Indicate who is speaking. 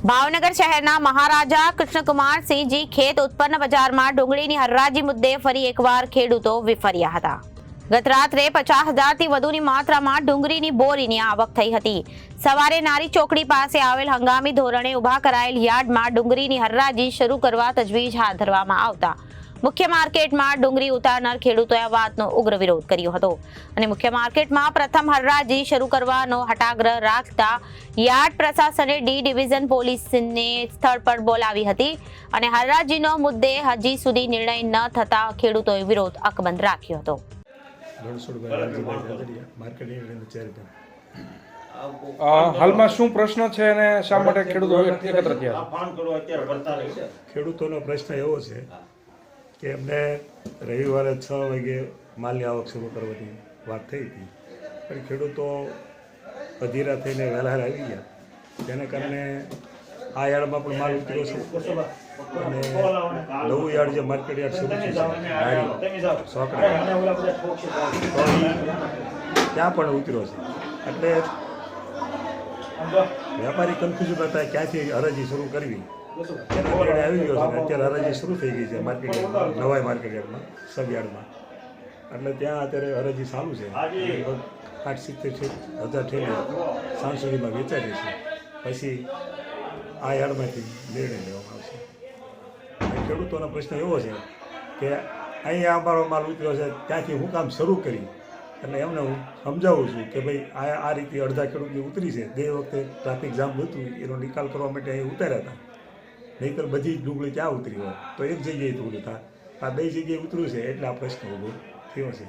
Speaker 1: ભાવનગર શહેરના મહારાજા કૃષ્ણકુમારસિંહજી ખેત ઉત્પન્ન બજારમાં ડુંગળીની હરરાજી મુદ્દે ફરી એકવાર ખેડૂતો વિફર્યા હતા. ગત રાત્રે પચાસ હજારથી વધુની માત્રામાં ડુંગળીની બોરીની આવક થઈ હતી. સવારે નારી ચોકડી પાસે આવેલ હંગામી ધોરણે ઊભા કરાયેલ યાર્ડમાં ડુંગળીની હરરાજી શરૂ કરવા તજવીજ હાથ ધરવામાં આવતા મુખ્ય માર્કેટમાં ડુંગળી ઉતારનાર ખેડૂતોએ આ વાતનો ઉગ્ર વિરોધ કર્યો હતો. અને મુખ્ય માર્કેટમાં પ્રથમ હરરાજી શરૂ કરવાનો હટાગ્રહ રાખતા યાર્ડ પ્રશાસને ડી ડિવિઝન પોલીસને સ્થળ પર બોલાવી હતી અને હરરાજીનો મુદ્દે હજી સુધી નિર્ણય ન થતા ખેડૂતોએ વિરોધ અકબંધ રાખ્યો હતો.
Speaker 2: હાલમાં શું પ્રશ્ન છે અને શા માટે ખેડૂતો એકત્ર થયા?
Speaker 3: ખેડૂતોનો પ્રશ્ન એવો છે કે એમને રવિવારે છ વાગે માલની આવક શરૂ કરવાની વાત થઈ હતી. પણ ખેડૂતો અધીરા થઈને વહેલા આવી ગયા. તેના કારણે આ યાર્ડમાં પણ માલ ઉતર્યો છે. અને નવું યાર્ડ જે માર્કેટ યાર્ડ શરૂ છે સોકડા. ત્યાં પણ ઉતર્યો છે. એટલે વેપારી કન્ફ્યુઝન હતા ક્યાંથી અરજી શરૂ કરવી. એનો આવી ગયો છે અત્યારે હરાજી શરૂ થઈ ગઈ છે માર્કેટ યાર્ડમાં નવાઈ માર્કેટ યાર્ડમાં સબયાર્ડમાં એટલે ત્યાં અત્યારે હરાજી ચાલુ છે. લગભગ આઠ સિત્તેર હજાર થઈને સાંજ સુધીમાં વેચાઈ છે. પછી આ યાર્ડમાંથી નિર્ણય લેવામાં આવશે. અને ખેડૂતોનો પ્રશ્ન એવો છે કે અહીંયા અમારો માલ ઉતર્યો છે, ત્યાંથી હું કામ શરૂ કરી એટલે એમને હું સમજાવું છું કે ભાઈ આ આ રીતે અડધા ખેડૂતની ઉતરી છે. બે વખતે ટ્રાફિક જામ હતું, એનો નિકાલ કરવા માટે અહીં ઉતાર્યા હતા. નહીંતર બધી જ ડુંગળી ત્યાં ઉતરી હોય? તો એક જગ્યાએ ઉતરી થાય આ બે જગ્યાએ ઉતર્યું છે, એટલે આ પ્રશ્ન ઊભો થયો છે.